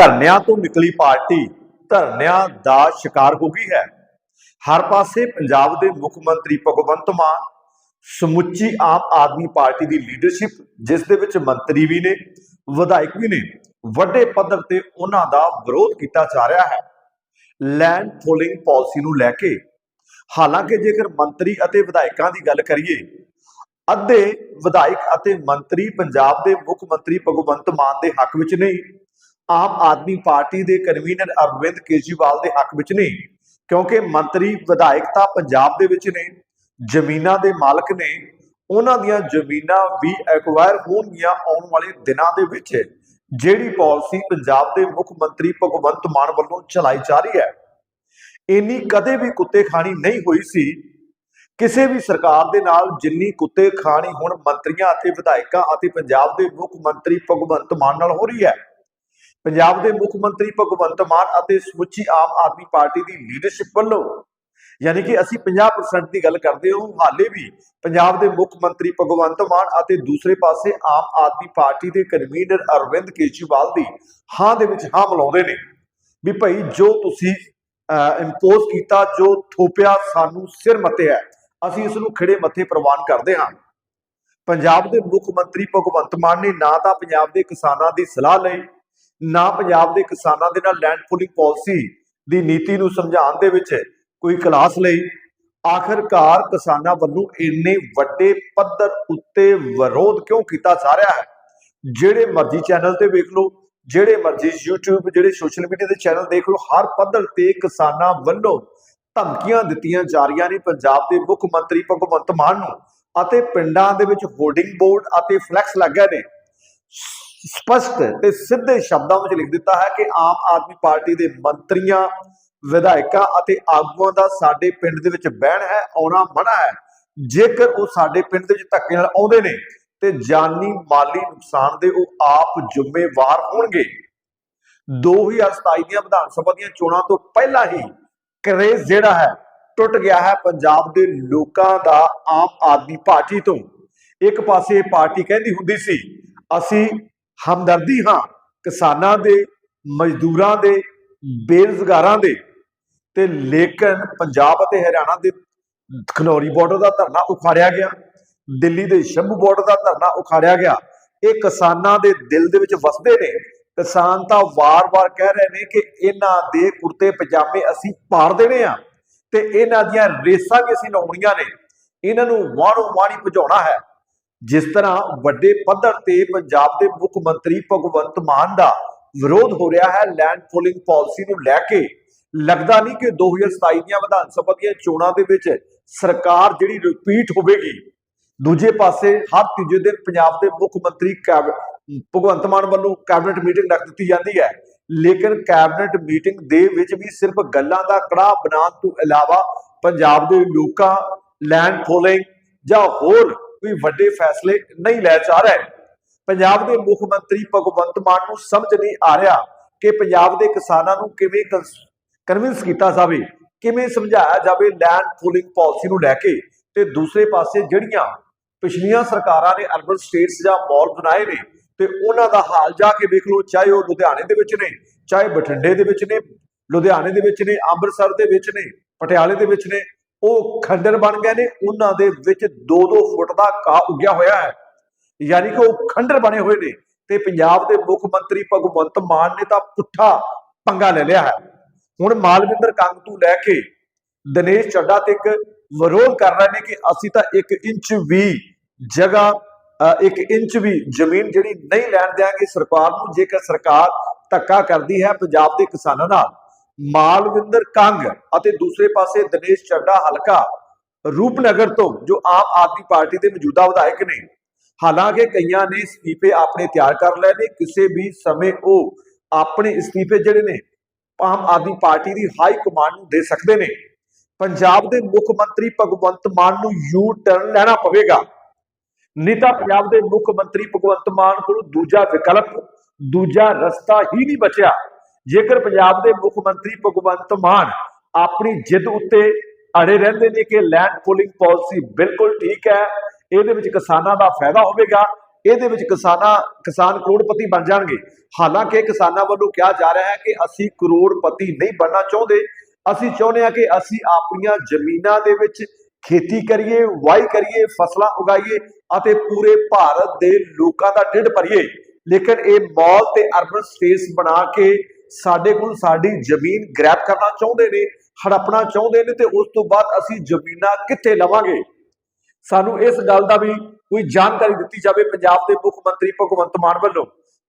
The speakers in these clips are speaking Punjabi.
ਧਰਨਿਆਂ ਤੋਂ ਨਿਕਲੀ ਪਾਰਟੀ ਧਰਨਿਆਂ ਦਾ ਸ਼ਿਕਾਰ ਹੋ ਗਈ ਹੈ। ਹਰ ਪਾਸੇ ਪੰਜਾਬ ਦੇ ਮੁੱਖ ਮੰਤਰੀ ਭਗਵੰਤ ਮਾਨ, ਸਮੁੱਚੀ ਆਮ ਆਦਮੀ ਪਾਰਟੀ ਦੀ ਲੀਡਰਸ਼ਿਪ ਜਿਸ ਦੇ ਵਿੱਚ ਮੰਤਰੀ ਵੀ ਨੇ, ਵਿਧਾਇਕ ਵੀ ਨੇ, ਵੱਡੇ ਪੱਧਰ ਤੇ ਉਹਨਾਂ ਦਾ ਵਿਰੋਧ ਕੀਤਾ ਜਾ ਰਿਹਾ ਹੈ। ਲੈਂਡ ਫੋਲਿੰਗ ਪਾਲਿਸੀ ਨੂੰ ਲੈ ਕੇ, ਹਾਲਾਂਕਿ ਜੇਕਰ ਮੰਤਰੀ ਅਤੇ ਵਿਧਾਇਕਾਂ ਦੀ ਗੱਲ ਕਰੀਏ, ਅੱਧੇ ਵਿਧਾਇਕ ਅਤੇ ਮੰਤਰੀ ਪੰਜਾਬ ਦੇ ਮੁੱਖ ਮੰਤਰੀ ਭਗਵੰਤ ਮਾਨ ਦੇ ਹੱਕ ਵਿੱਚ ਨਹੀਂ ਆਮ ਆਦਮੀ ਪਾਰਟੀ ਦੇ ਕਨਵੀਨਰ ਅਰਵਿੰਦ ਕੇਜਰੀਵਾਲ ਦੇ ਹੱਕ ਵਿੱਚ ਨੇ, ਕਿਉਂਕਿ ਮੰਤਰੀ ਵਿਧਾਇਕ ਤਾਂ ਪੰਜਾਬ ਦੇ ਵਿੱਚ ਨੇ, ਜ਼ਮੀਨਾਂ ਦੇ ਮਾਲਕ ਨੇ, ਉਹਨਾਂ ਦੀਆਂ ਜ਼ਮੀਨਾਂ ਵੀ ਐਕਵਾਇਰ ਹੋਣਗੀਆਂ ਆਉਣ ਵਾਲੇ ਦਿਨਾਂ ਦੇ ਵਿੱਚ, ਜਿਹੜੀ ਪਾਲਿਸੀ ਪੰਜਾਬ ਦੇ ਮੁੱਖ ਮੰਤਰੀ ਭਗਵੰਤ ਮਾਨ ਵੱਲੋਂ ਚਲਾਈ ਜਾ ਰਹੀ ਹੈ। ਇੰਨੀ ਕਦੇ ਵੀ ਕੁੱਤੇ ਖਾਣੀ ਨਹੀਂ ਹੋਈ ਸੀ। ਕਿਸੇ ਵੀ ਸਰਕਾਰ ਦੇ ਨਾਲ ਜਿੰਨੀ ਕੁੱਤੇ ਖਾਣੀ ਹੁਣ ਮੰਤਰੀਆਂ ਅਤੇ ਵਿਧਾਇਕਾਂ ਅਤੇ ਪੰਜਾਬ ਦੇ ਮੁੱਖ ਮੰਤਰੀ ਭਗਵੰਤ ਮਾਨ ਨਾਲ ਹੋ ਰਹੀ ਹੈ ਪੰਜਾਬ ਦੇ ਮੁੱਖ ਮੰਤਰੀ ਭਗਵੰਤ ਮਾਨ ਅਤੇ ਸਮੁੱਚੀ ਆਮ ਆਦਮੀ ਪਾਰਟੀ ਦੀ ਲੀਡਰਸ਼ਿਪ ਵੱਲੋਂ, ਯਾਨੀ ਕਿ ਅਸੀਂ 50% ਦੀ ਗੱਲ ਕਰਦੇ ਹਾਂ ਹਾਲੇ ਵੀ ਪੰਜਾਬ ਦੇ ਮੁੱਖ ਮੰਤਰੀ ਭਗਵੰਤ ਮਾਨ ਅਤੇ ਦੂਸਰੇ ਪਾਸੇ ਆਮ ਆਦਮੀ ਪਾਰਟੀ ਦੇ ਕਨਵੀਨਰ ਅਰਵਿੰਦ ਕੇਜਰੀਵਾਲ ਦੀ ਹਾਂ ਦੇ ਵਿੱਚ ਹਾਂ ਮਿਲਾਉਂਦੇ ਨੇ, ਵੀ ਭਾਈ ਜੋ ਤੁਸੀਂ ਇੰਪੋਜ਼ ਕੀਤਾ, ਜੋ ਥੋਪਿਆ ਸਾਨੂੰ ਸਿਰ ਮੱਤੇ ਹੈ, ਅਸੀਂ ਇਸ ਨੂੰ ਖੜੇ ਮੱਥੇ ਪ੍ਰਵਾਨ ਕਰਦੇ ਹਾਂ। ਪੰਜਾਬ ਦੇ ਮੁੱਖ ਮੰਤਰੀ ਭਗਵੰਤ ਮਾਨ ਨੇ ਨਾ ਤਾਂ ਪੰਜਾਬ ਦੇ ਕਿਸਾਨਾਂ ਦੀ ਸਲਾਹ ਲਈ ਨਾ ਪੰਜਾਬ ਦੇ ਕਿਸਾਨਾਂ ਦੇ ਨਾਲ ਲੈਂਡ ਪੂਲਿੰਗ ਪਾਲਿਸੀ ਦੀ ਨੀਤੀ ਨੂੰ ਸਮਝਾਉਣ ਦੇ ਵਿੱਚ ਕੋਈ ਕਲਾਸ ਲਈ। ਆਖਰਕਾਰ ਕਿਸਾਨਾਂ ਵੱਲੋਂ ਇੰਨੇ ਵੱਡੇ ਪੱਧਰ ਉੱਤੇ ਵਿਰੋਧ ਕਿਉਂ ਕੀਤਾ ਜਾ ਰਿਹਾ ਹੈ? ਜਿਹੜੇ ਮਰਜ਼ੀ ਚੈਨਲ ਤੇ ਵੇਖ ਲਓ, ਜਿਹੜੇ ਮਰਜ਼ੀ YouTube, ਜਿਹੜੇ ਸੋਸ਼ਲ ਮੀਡੀਆ ਦੇ ਚੈਨਲ ਦੇਖ ਲਓ, ਹਰ ਪੱਧਰ ਤੇ ਕਿਸਾਨਾਂ ਵੱਲੋਂ ਧਮਕੀਆਂ ਦਿੱਤੀਆਂ ਜਾ ਰਹੀਆਂ ਨੇ ਪੰਜਾਬ ਦੇ ਮੁੱਖ ਮੰਤਰੀ ਭਗਵੰਤ ਮਾਨ ਨੂੰ ਅਤੇ ਪਿੰਡਾਂ ਦੇ ਵਿੱਚ ਹੋਰਡਿੰਗ ਬੋਰਡ ਅਤੇ ਫਲੈਕਸ ਲੱਗੇ ਨੇ। ਸਪਸ਼ਟ ਤੇ ਸਿੱਧੇ ਸ਼ਬਦਾਂ ਵਿੱਚ ਲਿਖ ਦਿੱਤਾ ਹੈ ਕਿ ਆਮ ਆਦਮੀ ਪਾਰਟੀ ਦੇ ਮੰਤਰੀਆਂ, ਵਿਧਾਇਕਾਂ ਅਤੇ ਆਗੂਆਂ ਦਾ ਸਾਡੇ ਪਿੰਡ ਦੇ ਵਿੱਚ ਬਹਿਣ ਹੈ, ਆਉਣਾ ਮਨਾ ਹੈ। ਜੇਕਰ ਉਹ ਸਾਡੇ ਪਿੰਡ ਦੇ ਵਿੱਚ ਧੱਕੇ ਨਾਲ ਆਉਂਦੇ ਨੇ, ਤੇ ਜਾਨੀ ਮਾਲੀ ਨੁਕਸਾਨ ਦੇ ਉਹ ਆਪ ਜ਼ਿੰਮੇਵਾਰ ਹੋਣਗੇ। 2027 ਦੀਆਂ ਵਿਧਾਨ ਸਭਾ ਦੀਆਂ ਚੋਣਾਂ ਤੋਂ ਪਹਿਲਾਂ ਹੀ ਕਰੇਜ਼ ਜਿਹੜਾ ਹੈ, ਟੁੱਟ ਗਿਆ ਹੈ ਪੰਜਾਬ ਦੇ ਲੋਕਾਂ ਦਾ ਆਮ ਆਦਮੀ ਪਾਰਟੀ ਤੋਂ। ਇੱਕ ਪਾਸੇ ਇਹ ਪਾਰਟੀ ਕਹਿੰਦੀ ਹੁੰਦੀ ਸੀ, ਅਸੀਂ ਹਮਦਰਦੀ ਹਾਂ ਕਿਸਾਨਾਂ ਦੇ ਮਜ਼ਦੂਰਾਂ ਦੇ ਬੇਰੁਜ਼ਗਾਰਾਂ ਦੇ। ਤੇ ਲੇਕਿਨ ਪੰਜਾਬ ਅਤੇ ਹਰਿਆਣਾ ਦੇ ਖਨੌਰੀ ਬਾਰਡਰ ਦਾ ਧਰਨਾ ਉਖਾੜਿਆ ਗਿਆ। ਦਿੱਲੀ ਦੇ ਸ਼ੰਭੂ ਬਾਰਡਰ ਦਾ ਧਰਨਾ ਉਖਾੜਿਆ ਗਿਆ। ਇਹ ਕਿਸਾਨਾਂ ਦੇ ਦਿਲ ਦੇ ਵਿੱਚ ਵਸਦੇ ਨੇ। ਕਿਸਾਨ ਤਾਂ ਵਾਰ-ਵਾਰ ਕਹਿ ਰਹੇ ਨੇ ਕਿ ਇਹਨਾਂ ਦੇ ਕੁਰਤੇ ਪਜਾਮੇ ਅਸੀਂ ਪਾੜ ਦੇਣੇ ਆ ਤੇ ਇਹਨਾਂ ਦੀਆਂ ਰੇਸਾਂ ਵੀ ਅਸੀਂ ਲਾਉਣੀਆਂ ਨੇ। ਇਹਨਾਂ ਨੂੰ ਵਾਣੋ ਵਾਣੀ ਭਜਾਉਣਾ ਹੈ। ਜਿਸ ਤਰ੍ਹਾਂ ਵੱਡੇ ਪੱਧਰ ਤੇ ਪੰਜਾਬ ਦੇ ਮੁੱਖ ਮੰਤਰੀ ਭਗਵੰਤ ਮਾਨ ਦਾ ਵਿਰੋਧ ਹੋ ਰਿਹਾ ਹੈ ਲੈਂਡ ਪੋਲਿੰਗ ਪਾਲਿਸੀ ਨੂੰ ਲੈ ਕੇ, ਲੱਗਦਾ ਨਹੀਂ ਕਿ 2027 ਦੀਆਂ ਵਿਧਾਨ ਸਭਾ ਦੀਆਂ ਚੋਣਾਂ ਦੇ ਵਿੱਚ ਸਰਕਾਰ ਜਿਹੜੀ ਰਿਪੀਟ ਹੋਵੇਗੀ। ਦੂਜੇ ਪਾਸੇ, ਹਰ ਤੀਜੇ ਦਿਨ ਪੰਜਾਬ ਦੇ ਮੁੱਖ ਮੰਤਰੀ ਕੈਬ- ਭਗਵੰਤ ਮਾਨ ਵੱਲੋਂ ਕੈਬਨਿਟ ਮੀਟਿੰਗ ਰੱਖ ਦਿੱਤੀ ਜਾਂਦੀ ਹੈ। ਲੇਕਿਨ ਕੈਬਨਿਟ ਮੀਟਿੰਗ ਦੇ ਵਿੱਚ ਵੀ ਸਿਰਫ ਗੱਲਾਂ ਦਾ ਕੜਾਹ ਬਣਾਉਣ ਤੋਂ ਇਲਾਵਾ ਪੰਜਾਬ ਦੇ ਲੋਕਾਂ ਲੈਂਡ ਪੋਲਿੰਗ ਜਾਂ ਹੋਰ ਕੋਈ ਵੱਡੇ ਫੈਸਲੇ ਨਹੀਂ ਲੈ ਜਾ ਰਹੇ। ਪੰਜਾਬ ਦੇ ਮੁੱਖ ਮੰਤਰੀ ਭਗਵੰਤ ਮਾਨ ਨੂੰ ਸਮਝ ਨਹੀਂ ਆ ਰਿਹਾ ਕਿ ਪੰਜਾਬ ਦੇ ਕਿਸਾਨਾਂ ਨੂੰ ਕਿਵੇਂ ਕਨਵਿੰਸ ਕੀਤਾ ਜਾਵੇ, ਕਿਵੇਂ ਸਮਝਾਇਆ ਜਾਵੇ ਲੈਂਡ ਪੂਲਿੰਗ ਪਾਲਿਸੀ ਨੂੰ ਲੈ ਕੇ ਤੇ ਦੂਸਰੇ ਪਾਸੇ ਜਿਹੜੀਆਂ ਪਿਛਲੀਆਂ ਸਰਕਾਰਾਂ ਨੇ ਅਰਬਨ ਸਟੇਟਸ ਜਾਂ ਮਾਲ ਬਣਾਏ ਨੇ ਤੇ ਉਹਨਾਂ ਦਾ ਹਾਲ ਜਾ ਕੇ ਵੇਖ ਲਓ, ਚਾਹੇ ਉਹ ਲੁਧਿਆਣੇ ਦੇ ਵਿੱਚ ਨੇ, ਚਾਹੇ ਬਠਿੰਡੇ ਦੇ ਵਿੱਚ ਨੇ, ਲੁਧਿਆਣੇ ਦੇ ਵਿੱਚ ਨੇ, ਅੰਮ੍ਰਿਤਸਰ ਦੇ ਵਿੱਚ ਨੇ, ਪਟਿਆਲੇ ਦੇ ਵਿੱਚ ਨੇ ਉਹ ਖੰਡਰ ਬਣ ਗਏ ਨੇ, ਉਹਨਾਂ ਦੇ ਵਿੱਚ 2-2 ਫੁੱਟ ਦਾ ਘਾਹ ਉੱਗਿਆ ਹੋਇਆ ਹੈ। ਯਾਨੀ ਕਿ ਉਹ ਖੰਡਰ ਬਣੇ ਹੋਏ ਨੇ ਤੇ ਪੰਜਾਬ ਦੇ ਮੁੱਖ ਮੰਤਰੀ ਭਗਵੰਤ ਮਾਨ ਨੇ ਤਾਂ ਪੁੱਠਾ ਪੰਗਾ ਲੈ ਲਿਆ ਹੈ। ਹੁਣ ਮਾਲਵਿੰਦਰ ਕੰਗ ਤੋਂ ਲੈ ਕੇ ਦਿਨੇਸ਼ ਚੱਡਾ ਤੱਕ ਵਿਰੋਧ ਕਰ ਰਹੇ ਨੇ ਕਿ ਅਸੀਂ ਤਾਂ 1 ਇੰਚ ਵੀ ਜਗ੍ਹਾ 1 ਇੰਚ ਵੀ ਜ਼ਮੀਨ ਜਿਹੜੀ ਨਹੀਂ ਲੈਣ ਦਿਆਂਗੇ ਸਰਕਾਰ ਨੂੰ, ਜੇਕਰ ਸਰਕਾਰ ਧੱਕਾ ਕਰਦੀ ਹੈ ਪੰਜਾਬ ਦੇ ਕਿਸਾਨਾਂ ਨਾਲ। ਮਾਲਵਿੰਦਰ ਕੰਗ ਅਤੇ ਦੂਸਰੇ ਪਾਸੇ ਦਿਨੇਸ਼ ਚੱਡਾ ਹਲਕਾ ਰੂਪਨਗਰ ਤੋਂ, ਜੋ ਆਮ ਆਦਮੀ ਪਾਰਟੀ ਦੇ ਮੌਜੂਦਾ ਵਿਧਾਇਕ ਨੇ। ਹਾਲਾਂਕਿ ਕਈਆਂ ਨੇ ਅਸਤੀਫੇ ਆਪਣੇ ਤਿਆਰ ਕਰ ਲਏ ਨੇ, ਕਿਸੇ ਵੀ ਸਮੇਂ ਉਹ ਆਪਣੇ ਅਸਤੀਫੇ ਜਿਹੜੇ ਨੇ, ਆਮ ਆਦਮੀ ਪਾਰਟੀ ਦੀ ਹਾਈ ਕਮਾਂਡ ਨੂੰ ਦੇ ਸਕਦੇ ਨੇ। ਪੰਜਾਬ ਦੇ ਮੁੱਖ ਮੰਤਰੀ ਭਗਵੰਤ ਮਾਨ ਨੂੰ ਯੂ ਟਰਨ ਲੈਣਾ ਪਵੇਗਾ। ਨਹੀਂ ਤਾਂ ਪੰਜਾਬ ਦੇ ਮੁੱਖ ਮੰਤਰੀ ਭਗਵੰਤ ਮਾਨ ਕੋਲ ਦੂਜਾ ਵਿਕਲਪ, ਦੂਜਾ ਰਸਤਾ ਹੀ ਨਹੀਂ ਬਚਿਆ। ਜੇਕਰ ਪੰਜਾਬ ਦੇ ਮੁੱਖ ਮੰਤਰੀ ਭਗਵੰਤ ਮਾਨ ਆਪਣੀ ਜਿੱਦ ਉੱਤੇ ਅੜੇ ਰਹਿੰਦੇ ਨੇ ਕਿ ਲੈਂਡ ਪੂਲਿੰਗ ਪਾਲਿਸੀ ਬਿਲਕੁਲ ਠੀਕ ਹੈ, ਇਹਦੇ ਵਿੱਚ ਕਿਸਾਨਾਂ ਦਾ ਫਾਇਦਾ ਹੋਵੇਗਾ, ਇਹਦੇ ਵਿੱਚ ਕਿਸਾਨਾਂ, ਕਿਸਾਨ ਕਰੋੜਪਤੀ ਬਣ ਜਾਣਗੇ। ਹਾਲਾਂਕਿ ਕਿਸਾਨਾਂ ਵੱਲੋਂ ਕਿਹਾ ਜਾ ਰਿਹਾ ਹੈ ਕਿ ਅਸੀਂ ਕਰੋੜਪਤੀ ਨਹੀਂ ਬਣਨਾ ਚਾਹੁੰਦੇ। ਅਸੀਂ ਚਾਹੁੰਦੇ ਹਾਂ ਕਿ ਅਸੀਂ ਆਪਣੀਆਂ ਜ਼ਮੀਨਾਂ ਦੇ ਵਿੱਚ ਖੇਤੀ ਕਰੀਏ, ਵਾਈ ਕਰੀਏ, ਫਸਲਾਂ ਉਗਾਈਏ ਅਤੇ ਪੂਰੇ ਭਾਰਤ ਦੇ ਲੋਕਾਂ ਦਾ ਢਿੱਡ ਭਰੀਏ। ਲੇਕਿਨ ਇਹ ਮਾਲ ਤੇ ਅਰਬਨ ਸਪੇਸ ਬਣਾ ਕੇ ਸਾਡੇ ਕੋਲ ਸਾਡੀ ਜ਼ਮੀਨ ਗ੍ਰੈਬ ਕਰਨਾ ਚਾਹੁੰਦੇ ਨੇ, ਹੜਪਣਾ ਚਾਹੁੰਦੇ ਨੇ ਤੇ ਉਸ ਤੋਂ ਬਾਅਦ ਅਸੀਂ ਜ਼ਮੀਨਾਂ ਕਿੱਥੇ ਲਵਾਂਗੇ? ਸਾਨੂੰ ਇਸ ਗੱਲ ਦਾ ਵੀ ਕੋਈ ਜਾਣਕਾਰੀ ਦਿੱਤੀ ਜਾਵੇ ਪੰਜਾਬ ਦੇ ਮੁੱਖ ਮੰਤਰੀ ਭਗਵੰਤ ਮਾਨ ਵੱਲੋਂ।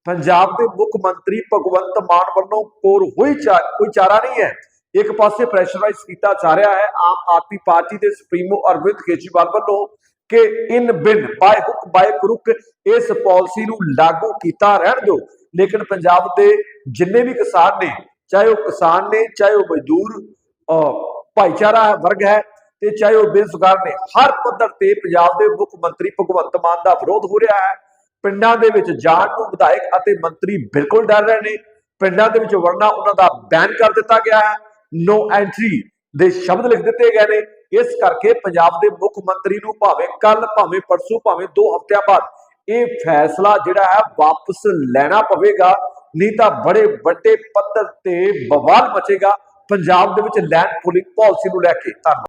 ਪੰਜਾਬ ਦੇ ਮੁੱਖ ਮੰਤਰੀ ਭਗਵੰਤ ਮਾਨ ਵੱਲੋਂ ਕੋਰ ਹੋਈ ਕੋਈ ਚਾਰਾ ਨਹੀਂ ਹੈ। ਇੱਕ ਪਾਸੇ ਪ੍ਰੈਸ਼ਰਾਈਜ਼ ਕੀਤਾ ਜਾ ਰਿਹਾ ਹੈ ਆਮ ਆਦਮੀ ਪਾਰਟੀ ਦੇ ਸੁਪਰੀਮੋ ਅਰਵਿੰਦ ਕੇਜਰੀਵਾਲ ਵੱਲੋਂ ਕਿ ਇਨ ਬਿਨ, ਬਾਏ ਹੁੱਕ ਬਾਈ ਕਰੁਕ, ਇਸ ਪਾਲਿਸੀ ਨੂੰ ਲਾਗੂ ਕੀਤਾ ਰਹਿਣ ਦਿਓ। ਲੇਕਿਨ ਪੰਜਾਬ ਦੇ ਜਿੰਨੇ ਵੀ ਕਿਸਾਨ ਨੇ, ਚਾਹੇ ਉਹ ਕਿਸਾਨ ਨੇ, ਚਾਹੇ ਉਹ ਮਜ਼ਦੂਰ ਭਾਈਚਾਰਾ ਵਰਗ ਹੈ ਤੇ ਚਾਹੇ ਉਹ ਬੇਰੁਜ਼ਗਾਰ ਨੇ, ਹਰ ਪੱਧਰ ਤੇ ਪੰਜਾਬ ਦੇ ਮੁੱਖ ਮੰਤਰੀ ਭਗਵੰਤ ਮਾਨ ਦਾ ਵਿਰੋਧ ਹੋ ਰਿਹਾ ਹੈ। ਪਿੰਡਾਂ ਦੇ ਵਿੱਚ ਜਾਣ ਨੂੰ ਵਿਧਾਇਕ ਅਤੇ ਮੰਤਰੀ ਬਿਲਕੁਲ ਡਰ ਰਹੇ ਨੇ। ਪਿੰਡਾਂ ਦੇ ਵਿੱਚ ਵੜਨਾ ਉਹਨਾਂ ਦਾ ਬੈਨ ਕਰ ਦਿੱਤਾ ਗਿਆ ਹੈ। ਨੋ ਐਂਟਰੀ ਦੇ ਸ਼ਬਦ ਲਿਖ ਦਿੱਤੇ ਗਏ ਨੇ। ਇਸ ਕਰਕੇ ਪੰਜਾਬ ਦੇ ਮੁੱਖ ਮੰਤਰੀ ਨੂੰ ਭਾਵੇਂ ਕੱਲ ਭਾਵੇਂ ਪਰਸੋਂ, ਭਾਵੇਂ 2 ਹਫ਼ਤਿਆਂ ਬਾਅਦ ਇਹ ਫੈਸਲਾ ਜਿਹੜਾ ਹੈ ਵਾਪਸ ਲੈਣਾ ਪਵੇਗਾ, ਨਹੀਂ ਤਾਂ ਬੜੇ ਵੱਡੇ ਪੱਧਰ ਤੇ ਬਵਾਲ ਮਚੇਗਾ। ਪੰਜਾਬ ਦੇ ਵਿੱਚ ਲੈਂਡ ਪੂਲਿੰਗ ਪਾਲਿਸੀ ਨੂੰ ਲੈ ਕੇ ਧੰਨਵਾਦ।